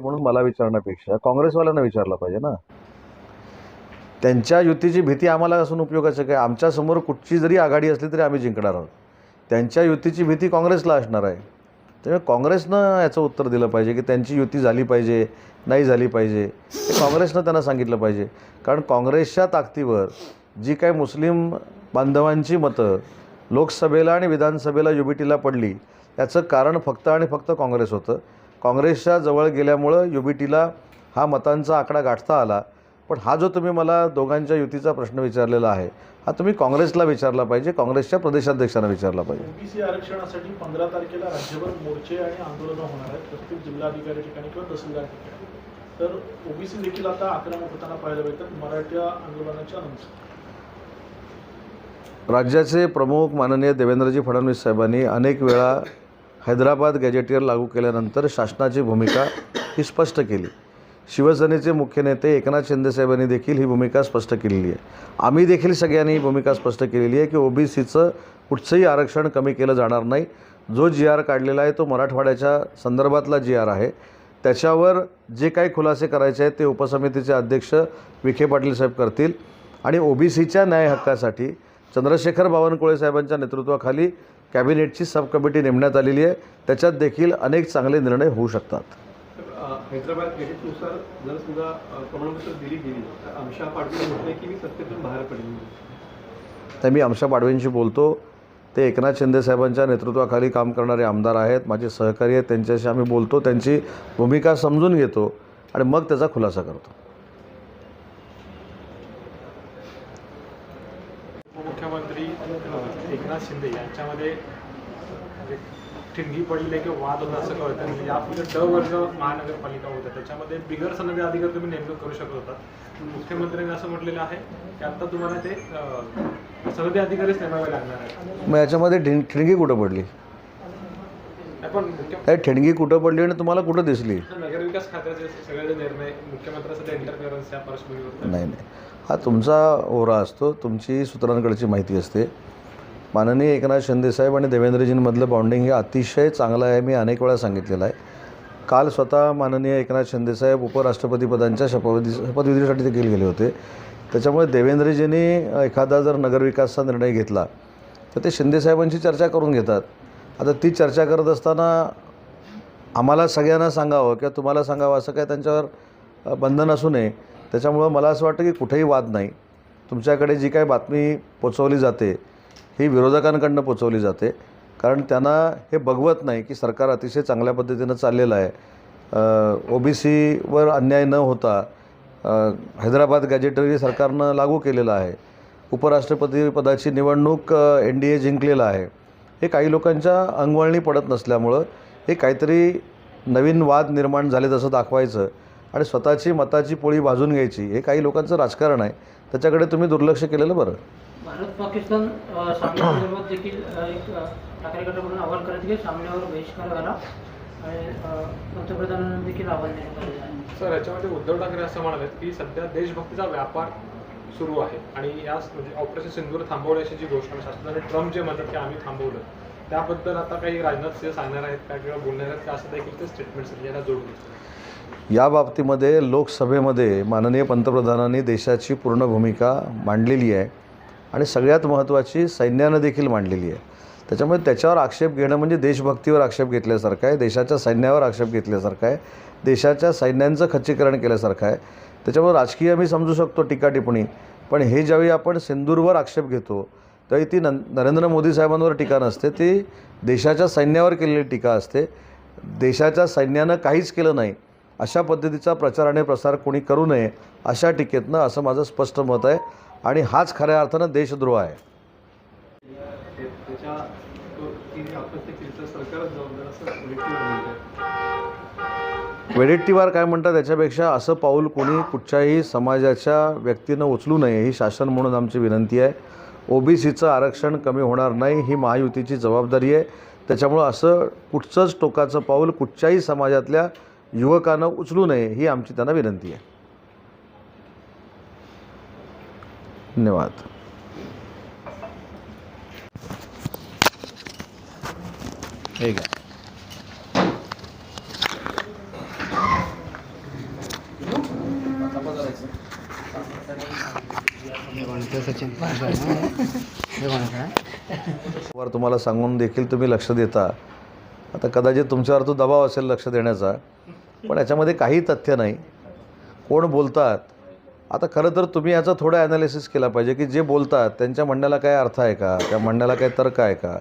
म्हणून मला विचारण्यापेक्षा काँग्रेसवाल्यांना विचारलं पाहिजे ना. त्यांच्या युतीची भीती आम्हाला असून उपयोगाचं काय? आमच्यासमोर कुठची जरी आघाडी असली तरी आम्ही जिंकणार आहोत. त्यांच्या युतीची भीती काँग्रेसला असणार आहे. त्यामुळे काँग्रेसनं याचं उत्तर दिलं पाहिजे की त्यांची युती झाली पाहिजे नाही झाली पाहिजे हे काँग्रेसनं त्यांना सांगितलं पाहिजे. कारण काँग्रेसच्या ताकदीवर जी काही मुस्लिम बांधवांची मतं लोकसभेला आणि विधानसभेला युबीटीला पडली याचं कारण फक्त आणि फक्त काँग्रेस होतं. काँग्रेसच्या जवळ गेल्यामुळं युबीटीला हा मतांचा आकडा गाठता आला. पण हा जो तुम्ही मला दोघांच्या युतीचा प्रश्न विचारलेला आहे हा तुम्ही काँग्रेसला विचारला पाहिजे काँग्रेसच्या प्रदेशाध्यक्षांना विचारला पाहिजे. ओबीसी आरक्षणासाठी पंधरा तारखेला राज्यभर मोर्चे आणि आंदोलनं होणार आहेत प्रत्येक जिल्हाधिकारी ठिकाणी किंवा तहसीलदार ठिकाणी. तर ओबीसी देखील आता आक्रमक होताना पाहायला मराठा आंदोलनाच्या नंतर राज्याचे प्रमुख माननीय देवेंद्रजी फडणवीस साहेबांनी अनेक वेळा हैदराबाद गॅजेटियर लागू केल्यानंतर शासनाची भूमिका ही स्पष्ट केली. शिवसेनेचे मुख्य नेते एकनाथ शिंदेसाहेबांनी देखील ही भूमिका स्पष्ट केलेली आहे. आम्ही देखील सगळ्यांनी ही भूमिका स्पष्ट केलेली आहे की ओबीसीचं कुठचंही आरक्षण कमी केलं जाणार नाही. जो जी आर काढलेला आहे तो मराठवाड्याच्या संदर्भातला जी आर आहे. त्याच्यावर जे काही खुलासे करायचे आहेत ते उपसमितीचे अध्यक्ष विखे पाटील साहेब करतील. आणि ओबीसीच्या न्याय हक्कासाठी चंद्रशेखर बावनकुळे साहेबांच्या नेतृत्वाखाली कॅबिनेटची सब कमिटी नेमण्यात आलेली आहे. त्याच्यात देखील अनेक चांगले निर्णय होऊ शकतात. तर, अ, हैदराबाद गेजेटनुसार जर सुद्धा अ, प्रमाणपत्र दिली गेली तर आमच्या पाटील म्हटले की मी सत्तेतून बाहेर पडेल तर मी आमच्या पाडवेंशी बोलतो. ते एकनाथ शिंदे साहेबांच्या नेतृत्वाखाली काम करणारे आमदार आहेत माझे सहकारी आहेत त्यांच्याशी आम्ही बोलतो त्यांची भूमिका समजून घेतो आणि मग त्याचा खुलासा करतो. उपमुख्यमंत्री एकनाथ शिंदे यांच्यामध्ये म्हणजे ठिणगी पडलेले किंवा वाद होता असं कळतं म्हणजे यापुढे ड वर्ग महानगरपालिका होत्या त्याच्यामध्ये बिगर सनदी अधिकारी तुम्ही नेमणूक करू शकत होतात. मुख्यमंत्र्यांनी असं म्हटलेलं आहे की आता तुम्हाला ते सनदी अधिकारीच नेमावे लागणार आहेत. मग याच्यामध्ये ठिण ठिणगी कुठं पडली? ठिणगी कुठं पडली आणि तुम्हाला कुठं दिसली? विकास खात्याचे सगळे निर्णय मुख्यमंत्र्यांसाठी इंटरफिअरन्स या पार्श्वभूमीवर नाही नाही. हा तुमचा ओरा असतो तुमची सूत्रांकडची माहिती असते. माननीय एकनाथ शिंदेसाहेब आणि देवेंद्रजींमधलं बॉन्डिंग हे अतिशय चांगलं आहे मी अनेक वेळा सांगितलेलं आहे. काल स्वतः माननीय एकनाथ शिंदेसाहेब उपराष्ट्रपतीपदांच्या शपथविधी शपथविधीसाठी देखील गेले होते. त्याच्यामुळे देवेंद्रजींनी एखादा जर नगरविकासचा निर्णय घेतला तर ते शिंदेसाहेबांची चर्चा करून घेतात. आता ती चर्चा करत असताना आम्हाला सगळ्यांना सांगावं किंवा तुम्हाला सांगावं असं काय त्यांच्यावर बंधन असू नये. त्याच्यामुळं मला असं वाटतं की कुठेही वाद नाही. तुमच्याकडे जी काही बातमी पोचवली जाते ही विरोधकांकडनं पोचवली जाते. कारण त्यांना हे बघवत नाही की सरकार अतिशय चांगल्या पद्धतीनं चाललेलं आहे. ओ बी सीवर अन्याय न होता हैदराबाद गॅजेटरी सरकारनं लागू केलेलं आहे. उपराष्ट्रपती पदाची निवडणूक एन डी ए जिंकलेलं आहे. हे काही लोकांच्या अंगवळणी पडत नसल्यामुळं हे काहीतरी नवीन वाद निर्माण झाले तसं दाखवायचं आणि स्वतःची मताची पोळी भाजून घ्यायची हे काही लोकांचं राजकारण आहे. त्याच्याकडे तुम्ही दुर्लक्ष केलेलं बरं. भारत पाकिस्तान सामन्यासंदर्भात देखील एक अ, ठाकरे गटाकडून आवाहन करत की सामन्यावर बहिष्कार घाला आणि अ, पंतप्रधानांना देखील आवाहन देण्यात आलेलं आहे सर याच्यामध्ये उद्धव ठाकरे असं म्हणाले की सध्या देशभक्तीचा व्यापार सुरू आहे आणि या म्हणजे ऑपरेशन सिंधूर थांबवण्याची जी घोषणा शासनाने ट्रम्प जे म्हणतात की आम्ही थांबवलं त्याबद्दल आता काही राजनाथ सिंह सांगणार आहेत का किंवा बोलणार आहेत का असं देखील ते स्टेटमेंट याला जोडून या बाबतीमध्ये लोकसभेमध्ये माननीय पंतप्रधानांनी देशाची पूर्ण भूमिका मांडलेली आहे आणि सगळ्यात महत्त्वाची सैन्यानं देखील मांडलेली आहे. त्याच्यामुळे त्याच्यावर आक्षेप घेणं म्हणजे देशभक्तीवर आक्षेप घेतल्यासारखं आहे देशाच्या सैन्यावर आक्षेप घेतल्यासारखं आहे देशाच्या सैन्यांचं खच्चीकरण केल्यासारखं आहे. त्याच्यामुळे राजकीय मी समजू शकतो टीका टिप्पणी पण हे ज्यावेळी आपण सिंदूरवर आक्षेप घेतो त्यावेळी ती नं नरेंद्र मोदी साहेबांवर टीका नसते. ती देशाच्या सैन्यावर केलेली टीका असते. देशाच्या सैन्यानं काहीच केलं नाही. अशा पद्धतीचा प्रचार आणि प्रसार कोणी करू नये अशा टीकेतनं असं माझं स्पष्ट मत आहे. आणि हाच खऱ्या अर्थानं देशद्रोह आहे. तर वेडेट्टीवार काय म्हणतात त्याच्यापेक्षा असं पाऊल कोणी कुठच्याही समाजाच्या व्यक्तीनं उचलू नये ही शासन म्हणून आमची विनंती आहे. ओबीसीचं आरक्षण कमी होणार नाही ही महायुतीची जबाबदारी आहे. त्याच्यामुळं असं कुठचंच टोकाचं पाऊल कुठच्याही समाजातल्या युवकानं उचलू नये ही आमची त्यांना विनंती आहे. धन्यवाद. ठीक आहे वर तुम्हाला सांगून देखील तुम्ही लक्ष देता. आता कदाचित तुमच्यावर तो दबाव असेल लक्ष देण्याचा पण याच्यामध्ये काही तथ्य नाही. कोण बोलतात? आता खरं तर तुम्ही याचा थोडं ॲनालिसिस केला पाहिजे की जे बोलतात त्यांच्या म्हणण्याला काय अर्थ आहे का? त्या म्हणण्याला काय तर्क आहे का?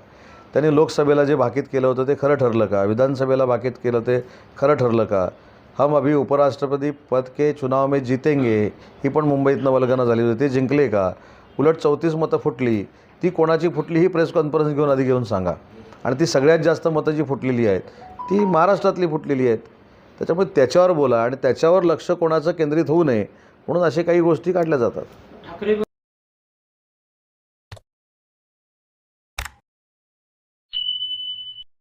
त्यांनी लोकसभेला जे भाकीत केलं होतं ते खरं ठरलं का? विधानसभेला भाकीत केलं ते खरं ठरलं का? हम अभी उपराष्ट्रपती पद के चुनाव में जीतेंगे ही पण मुंबईतनं वल्गना झाली होती ते जिंकले का? उलट चौतीस मतं फुटली. ती कोणाची फुटली ही प्रेस कॉन्फरन्स घेऊन आधी घेऊन सांगा. आणि ती सगळ्यात जास्त मतं जी फुटलेली आहेत ती महाराष्ट्रातली फुटलेली आहेत. त्याच्यामुळे त्याच्यावर बोला आणि त्याच्यावर लक्ष कोणाचं केंद्रित होऊ नये म्हणून असे काही गोष्टी काढल्या जातात.